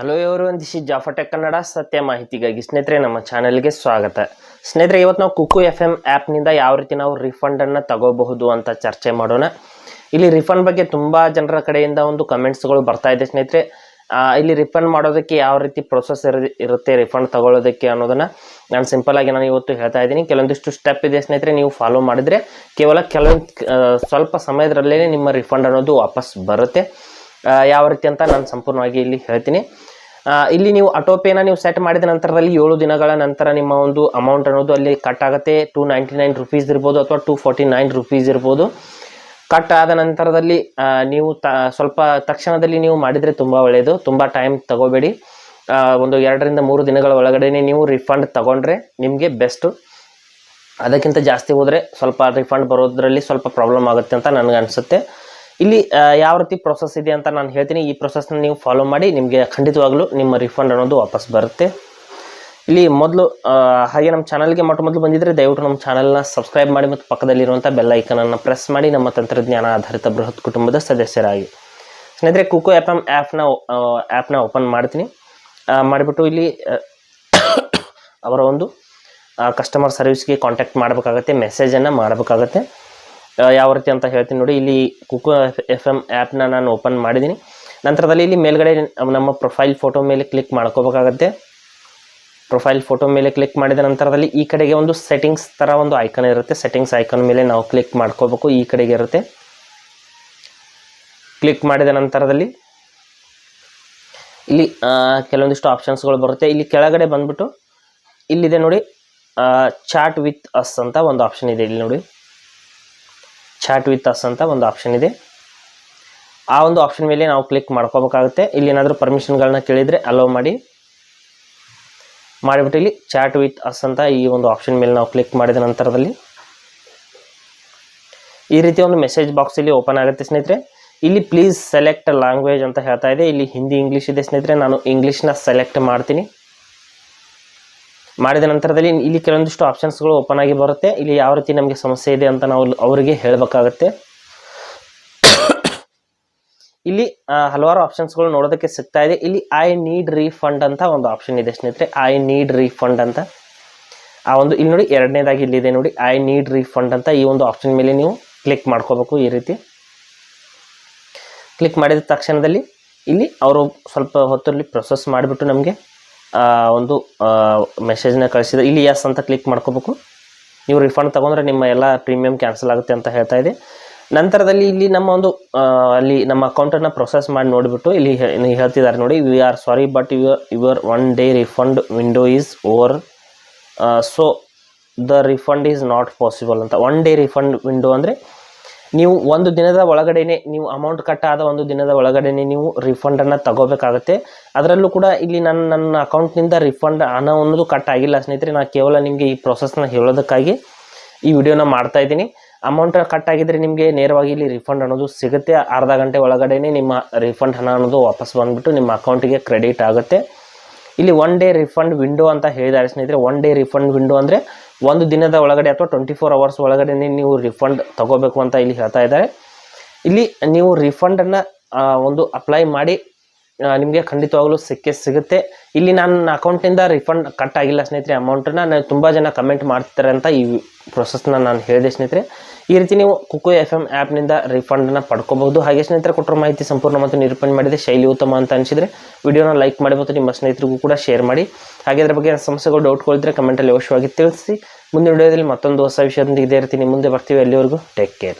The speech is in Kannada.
ಹಲೋ ಇವರು ಒಂದಿಶಿ ಜಾಫಟೆಕ್ ಕನ್ನಡ ಸತ್ಯ ಮಾಹಿತಿಗಾಗಿ ಸ್ನೇಹಿತರೆ ನಮ್ಮ ಚಾನೆಲ್ಗೆ ಸ್ವಾಗತ. ಸ್ನೇಹಿತರೆ, ಇವತ್ತು ನಾವು ಕುಕ್ಕು ಎಫ್ ಎಂ ಆ್ಯಪ್ನಿಂದ ಯಾವ ರೀತಿ ನಾವು ರಿಫಂಡನ್ನು ತಗೋಬಹುದು ಅಂತ ಚರ್ಚೆ ಮಾಡೋಣ. ಇಲ್ಲಿ ರಿಫಂಡ್ ಬಗ್ಗೆ ತುಂಬ ಜನರ ಕಡೆಯಿಂದ ಒಂದು ಕಮೆಂಟ್ಸ್ಗಳು ಬರ್ತಾ ಇದೆ ಸ್ನೇಹಿತರೆ. ಇಲ್ಲಿ ರಿಫಂಡ್ ಮಾಡೋದಕ್ಕೆ ಯಾವ ರೀತಿ ಪ್ರೊಸೆಸ್ ಇರುತ್ತೆ ರಿಫಂಡ್ ತಗೊಳ್ಳೋದಕ್ಕೆ ಅನ್ನೋದನ್ನು ನಾನು ಸಿಂಪಲಾಗಿ ನಾನು ಇವತ್ತು ಹೇಳ್ತಾ ಇದ್ದೀನಿ. ಕೆಲವೊಂದಿಷ್ಟು ಸ್ಟೆಪ್ ಇದೆ ಸ್ನೇಹಿತರೆ, ನೀವು ಫಾಲೋ ಮಾಡಿದರೆ ಕೇವಲ ಕೆಲವೊಂದು ಸ್ವಲ್ಪ ಸಮಯದಲ್ಲೇ ನಿಮ್ಮ ರಿಫಂಡ್ ಅನ್ನೋದು ವಾಪಸ್ ಬರುತ್ತೆ. ಯಾವ ರೀತಿ ಅಂತ ನಾನು ಸಂಪೂರ್ಣವಾಗಿ ಇಲ್ಲಿ ಹೇಳ್ತೀನಿ. ಇಲ್ಲಿ ನೀವು ಆಟೋಪೇನ ನೀವು ಸೆಟ್ ಮಾಡಿದ ನಂತರದಲ್ಲಿ ಏಳು ದಿನಗಳ ನಂತರ ನಿಮ್ಮ ಒಂದು ಅಮೌಂಟ್ ಅನ್ನೋದು ಅಲ್ಲಿ ಕಟ್ ಆಗುತ್ತೆ. ಟೂ ನೈಂಟಿ ನೈನ್ ರುಪೀಸ್ ಇರ್ಬೋದು ಅಥವಾ ಟೂ ಫೋರ್ಟಿ ನೈನ್ ರುಪೀಸ್ ಇರ್ಬೋದು. ಕಟ್ ಆದ ನಂತರದಲ್ಲಿ ನೀವು ತ, ಸ್ವಲ್ಪ ತಕ್ಷಣದಲ್ಲಿ ನೀವು ಮಾಡಿದರೆ ತುಂಬ ಒಳ್ಳೆಯದು ತುಂಬ ಟೈಮ್ ತಗೋಬೇಡಿ. ಒಂದು ಎರಡರಿಂದ ಮೂರು ದಿನಗಳ ಒಳಗಡೆನೆ ನೀವು ರಿಫಂಡ್ ತಗೊಂಡ್ರೆ ನಿಮಗೆ ಬೆಸ್ಟು ಅದಕ್ಕಿಂತ ಜಾಸ್ತಿ ಹೋದರೆ ಸ್ವಲ್ಪ ರಿಫಂಡ್ ಬರೋದ್ರಲ್ಲಿ ಸ್ವಲ್ಪ ಪ್ರಾಬ್ಲಮ್ ಆಗುತ್ತೆ ಅಂತ ನನಗೆ ಅನಿಸುತ್ತೆ. ಇಲ್ಲಿ ಯಾವ ರೀತಿ ಪ್ರೊಸೆಸ್ ಇದೆ ಅಂತ ನಾನು ಹೇಳ್ತೀನಿ. ಈ ಪ್ರೊಸೆಸ್ನ ನೀವು ಫಾಲೋ ಮಾಡಿ, ನಿಮಗೆ ಖಂಡಿತವಾಗ್ಲೂ ನಿಮ್ಮ ರಿಫಂಡ್ ಅನ್ನೋದು ವಾಪಸ್ ಬರುತ್ತೆ. ಇಲ್ಲಿ ಮೊದಲು ಹಾಗೆ ನಮ್ಮ ಚಾನಲ್ಗೆ ಮೊಟ್ಟ ಮೊದಲು ಬಂದಿದ್ದರೆ ದಯವಿಟ್ಟು ನಮ್ಮ ಚಾನಲ್ನ ಸಬ್ಸ್ಕ್ರೈಬ್ ಮಾಡಿ ಮತ್ತು ಪಕ್ಕದಲ್ಲಿರುವಂಥ ಬೆಲ್ ಐಕನನ್ನು ಪ್ರೆಸ್ ಮಾಡಿ. ನಮ್ಮ ತಂತ್ರಜ್ಞಾನ ಆಧಾರಿತ ಬೃಹತ್ ಕುಟುಂಬದ ಸದಸ್ಯರಾಗಿ. ಸ್ನೇಹಿತರೆ ಕುಕೋ ಎಂ ಆ್ಯಪ್ನ ಆ್ಯಪ್ನ ಓಪನ್ ಮಾಡ್ತೀನಿ. ಮಾಡಿಬಿಟ್ಟು ಇಲ್ಲಿ ಅವರ ಒಂದು ಕಸ್ಟಮರ್ ಸರ್ವಿಸ್ಗೆ ಕಾಂಟ್ಯಾಕ್ಟ್ ಮಾಡಬೇಕಾಗತ್ತೆ ಮೆಸೇಜನ್ನು ಮಾಡಬೇಕಾಗತ್ತೆ. ಯಾವ ರೀತಿ ಅಂತ ಹೇಳ್ತೀನಿ ನೋಡಿ, ಇಲ್ಲಿ ಕುಕು ಎಫ್ ಎಂ ಆ್ಯಪ್ನ ನಾನು ಓಪನ್ ಮಾಡಿದ್ದೀನಿ. ನಂತರದಲ್ಲಿ ಇಲ್ಲಿ ಮೇಲ್ಗಡೆ ನಮ್ಮ ಪ್ರೊಫೈಲ್ ಫೋಟೋ ಮೇಲೆ ಕ್ಲಿಕ್ ಮಾಡ್ಕೋಬೇಕಾಗತ್ತೆ. ಪ್ರೊಫೈಲ್ ಫೋಟೋ ಮೇಲೆ ಕ್ಲಿಕ್ ಮಾಡಿದ ನಂತರದಲ್ಲಿ ಈ ಕಡೆಗೆ ಒಂದು ಸೆಟ್ಟಿಂಗ್ಸ್ ಥರ ಒಂದು ಐಕನ್ ಇರುತ್ತೆ. ಸೆಟ್ಟಿಂಗ್ಸ್ ಐಕನ್ ಮೇಲೆ ನಾವು ಕ್ಲಿಕ್ ಮಾಡ್ಕೋಬೇಕು, ಈ ಕಡೆಗೆ ಇರುತ್ತೆ. ಕ್ಲಿಕ್ ಮಾಡಿದ ನಂತರದಲ್ಲಿ ಇಲ್ಲಿ ಕೆಲವೊಂದಿಷ್ಟು ಆಪ್ಷನ್ಸ್ಗಳು ಬರುತ್ತೆ. ಇಲ್ಲಿ ಕೆಳಗಡೆ ಬಂದ್ಬಿಟ್ಟು ಇಲ್ಲಿದೆ ನೋಡಿ ಚಾಟ್ ವಿತ್ ಅಸ್ ಅಂತ ಒಂದು ಆಪ್ಷನ್ ಇದೆ ಇಲ್ಲಿ ನೋಡಿ. ಚಾಟ್ ವಿತ್ ಅಸ್ ಅಂತ ಒಂದು ಆಪ್ಷನ್ ಇದೆ. ಆ ಒಂದು ಆಪ್ಷನ್ ಮೇಲೆ ನಾವು ಕ್ಲಿಕ್ ಮಾಡ್ಕೋಬೇಕಾಗುತ್ತೆ. ಇಲ್ಲಿ ಏನಾದರೂ ಪರ್ಮಿಷನ್ಗಳನ್ನ ಕೇಳಿದರೆ ಅಲೋ ಮಾಡಿ. ಮಾಡಿಬಿಟ್ಟು ಇಲ್ಲಿ ಚಾಟ್ ವಿತ್ ಅಸ್ ಅಂತ ಈ ಒಂದು ಆಪ್ಷನ್ ಮೇಲೆ ನಾವು ಕ್ಲಿಕ್ ಮಾಡಿದ ನಂತರದಲ್ಲಿ. ಈ ರೀತಿ ಒಂದು ಮೆಸೇಜ್ ಬಾಕ್ಸ್ ಇಲ್ಲಿ ಓಪನ್ ಆಗುತ್ತೆ ಸ್ನೇಹಿತರೆ. ಇಲ್ಲಿ ಪ್ಲೀಸ್ ಸೆಲೆಕ್ಟ್ ಲ್ಯಾಂಗ್ವೇಜ್ ಅಂತ ಹೇಳ್ತಾ ಇದೆ. ಇಲ್ಲಿ ಹಿಂದಿ ಇಂಗ್ಲೀಷ್ ಇದೆ ಸ್ನೇಹಿತರೆ. ನಾನು ಇಂಗ್ಲೀಷ್ನ ಸೆಲೆಕ್ಟ್ ಮಾಡ್ತೀನಿ. ಮಾಡಿದ ನಂತರದಲ್ಲಿ ಇಲ್ಲಿ ಕೆಲವೊಂದಿಷ್ಟು ಆಪ್ಷನ್ಸ್ಗಳು ಓಪನ್ ಆಗಿ ಬರುತ್ತೆ. ಇಲ್ಲಿ ಯಾವ ರೀತಿ ನಮಗೆ ಸಮಸ್ಯೆ ಇದೆ ಅಂತ ನಾವು ಅವರಿಗೆ ಹೇಳಬೇಕಾಗತ್ತೆ. ಇಲ್ಲಿ ಹಲವಾರು ಆಪ್ಷನ್ಸ್ಗಳು ನೋಡೋದಕ್ಕೆ ಸಿಗ್ತಾ ಇದೆ. ಇಲ್ಲಿ ಐ ನೀಡ್ ರೀಫಂಡ್ ಅಂತ ಒಂದು ಆಪ್ಷನ್ ಇದೆ ಸ್ನೇಹಿತರೆ. ಐ ನೀಡ್ ರೀಫಂಡ್ ಅಂತ. ಆ ಒಂದು ಇಲ್ಲಿ ನೋಡಿ ಎರಡನೇದಾಗಿ ಇಲ್ಲಿದೆ ನೋಡಿ. ಐ ನೀಡ್ ರೀಫಂಡ್ ಅಂತ ಈ ಒಂದು ಆಪ್ಷನ್ ಮೇಲೆ ನೀವು ಕ್ಲಿಕ್ ಮಾಡ್ಕೋಬೇಕು ಈ ರೀತಿ. ಕ್ಲಿಕ್ ಮಾಡಿದ ತಕ್ಷಣದಲ್ಲಿ ಇಲ್ಲಿ ಅವರು ಸ್ವಲ್ಪ ಹೊತ್ತಲ್ಲಿ ಪ್ರೊಸೆಸ್ ಮಾಡಿಬಿಟ್ಟು ನಮಗೆ ಒಂದು ಮೆಸೇಜ್ನ ಕಳಿಸಿದ, ಇಲ್ಲಿ ಎಸ್ ಅಂತ ಕ್ಲಿಕ್ ಮಾಡ್ಕೋಬೇಕು. ನೀವು ರಿಫಂಡ್ ತಗೊಂಡ್ರೆ ನಿಮ್ಮ ಎಲ್ಲ ಪ್ರೀಮಿಯಂ ಕ್ಯಾನ್ಸಲ್ ಆಗುತ್ತೆ ಅಂತ ಹೇಳ್ತಾ ಇದೆ. ನಂತರದಲ್ಲಿ ಇಲ್ಲಿ ನಮ್ಮ ಒಂದು ಅಲ್ಲಿ ನಮ್ಮ ಅಕೌಂಟನ್ನು ಪ್ರೊಸೆಸ್ ಮಾಡಿ ನೋಡಿಬಿಟ್ಟು ಇಲ್ಲಿ ಹೇಳ್ತಿದ್ದಾರೆ ನೋಡಿ we are sorry but your your one day refund window is over so the refund is not possible ಅಂತ. ಒನ್ ಡೇ ರಿಫಂಡ್ ವಿಂಡೋ ಅಂದರೆ ನೀವು ಒಂದು ದಿನದ ಒಳಗಡೆನೆ ನೀವು ಅಮೌಂಟ್ ಕಟ್ ಆದ ಒಂದು ದಿನದ ಒಳಗಡೆನೆ ನೀವು ರಿಫಂಡನ್ನು ತಗೋಬೇಕಾಗುತ್ತೆ. ಅದರಲ್ಲೂ ಕೂಡ ಇಲ್ಲಿ ನನ್ನ ನನ್ನ ಅಕೌಂಟ್ನಿಂದ ರಿಫಂಡ್ ಹಣ ಅನ್ನೋದು ಕಟ್ ಆಗಿಲ್ಲ ಸ್ನೇಹಿತರೆ ನಾನು ಕೇವಲ ನಿಮಗೆ ಈ ಪ್ರೊಸೆಸ್ನ ಹೇಳೋದಕ್ಕಾಗಿ ಈ ವಿಡಿಯೋನ ಮಾಡ್ತಾ ಇದ್ದೀನಿ. ಅಮೌಂಟ್ ಕಟ್ ಆಗಿದ್ರೆ ನಿಮಗೆ ನೇರವಾಗಿ ಇಲ್ಲಿ ರಿಫಂಡ್ ಅನ್ನೋದು ಸಿಗುತ್ತೆ. ಅರ್ಧ ಗಂಟೆ ಒಳಗಡೆನೆ ನಿಮ್ಮ ರಿಫಂಡ್ ಹಣ ಅನ್ನೋದು ವಾಪಸ್ ಬಂದುಬಿಟ್ಟು ನಿಮ್ಮ ಅಕೌಂಟಿಗೆ ಕ್ರೆಡಿಟ್ ಆಗುತ್ತೆ. ಇಲ್ಲಿ ಒನ್ ಡೇ ರಿಫಂಡ್ ವಿಂಡೋ ಅಂತ ಹೇಳಿದ್ದಾರೆ ಸ್ನೇಹಿತರೆ. ಒನ್ ಡೇ ರಿಫಂಡ್ ವಿಂಡೋ ಅಂದರೆ ಒಂದು ದಿನದ ಒಳಗಡೆ ಅಥವಾ ಟ್ವೆಂಟಿ ಫೋರ್ ಅವರ್ಸ್ ಒಳಗಡೆ ನೀವು ರಿಫಂಡ್ ತಗೋಬೇಕು ಅಂತ ಇಲ್ಲಿ ಹೇಳ್ತಾ ಇದ್ದಾರೆ. ಇಲ್ಲಿ ನೀವು ರಿಫಂಡನ್ನು ಒಂದು ಅಪ್ಲೈ ಮಾಡಿ ನಿಮಗೆ ಖಂಡಿತವಾಗ್ಲೂ ಸಿಕ್ಕೇ ಸಿಗುತ್ತೆ. ಇಲ್ಲಿ ನನ್ನ ಅಕೌಂಟಿಂದ ರಿಫಂಡ್ ಕಟ್ ಆಗಿಲ್ಲ ಸ್ನೇಹಿತರೆ ಅಮೌಂಟನ್ನು ನಾನು ತುಂಬ ಜನ ಕಮೆಂಟ್ ಮಾಡ್ತಾರೆ ಅಂತ ಈ ಪ್ರೊಸೆಸ್ನ ನಾನು ಹೇಳಿದೆ ಸ್ನೇಹಿತರೆ, ಈ ರೀತಿ ನೀವು ಕುಕು ಎಫ್ ಎಂ ಆ್ಯಪ್ನಿಂದ ರಿಫಂಡನ್ನು ಪಡ್ಕೋಬಹುದು. ಹಾಗೆ ಸ್ನೇಹಿತರೆ, ಕೊಟ್ಟಿರೋ ಮಾಹಿತಿ ಸಂಪೂರ್ಣ ಮತ್ತು ನಿರೂಪಣೆ ಮಾಡಿದೆ ಶೈಲಿ ಉತ್ತಮ ಅಂತ ಅನಿಸಿದರೆ ವಿಡಿಯೋನ ಲೈಕ್ ಮಾಡಿ ಮತ್ತು ನಿಮ್ಮ ಸ್ನೇಹಿತರಿಗೂ ಕೂಡ ಶೇರ್ ಮಾಡಿ. ಹಾಗೆ ಅದರ ಬಗ್ಗೆ ಸಮಸ್ಯೆಗಳು ಡೌಟ್ಗಳಿದ್ರೆ ಕಮೆಂಟಲ್ಲಿ ಅವಶ್ಯವಾಗಿ ತಿಳಿಸಿ. ಮುಂದಿನ ವಿಡಿಯೋದಲ್ಲಿ ಮತ್ತೊಂದು ಹೊಸ ವಿಷಯದೊಂದಿಗೆ ಇದೇ ರೀತಿ ನಿಮ್ಮ ಮುಂದೆ ಬರ್ತೀವಿ. ಅಲ್ಲಿವರೆಗೂ ಟೇಕ್ ಕೇರ್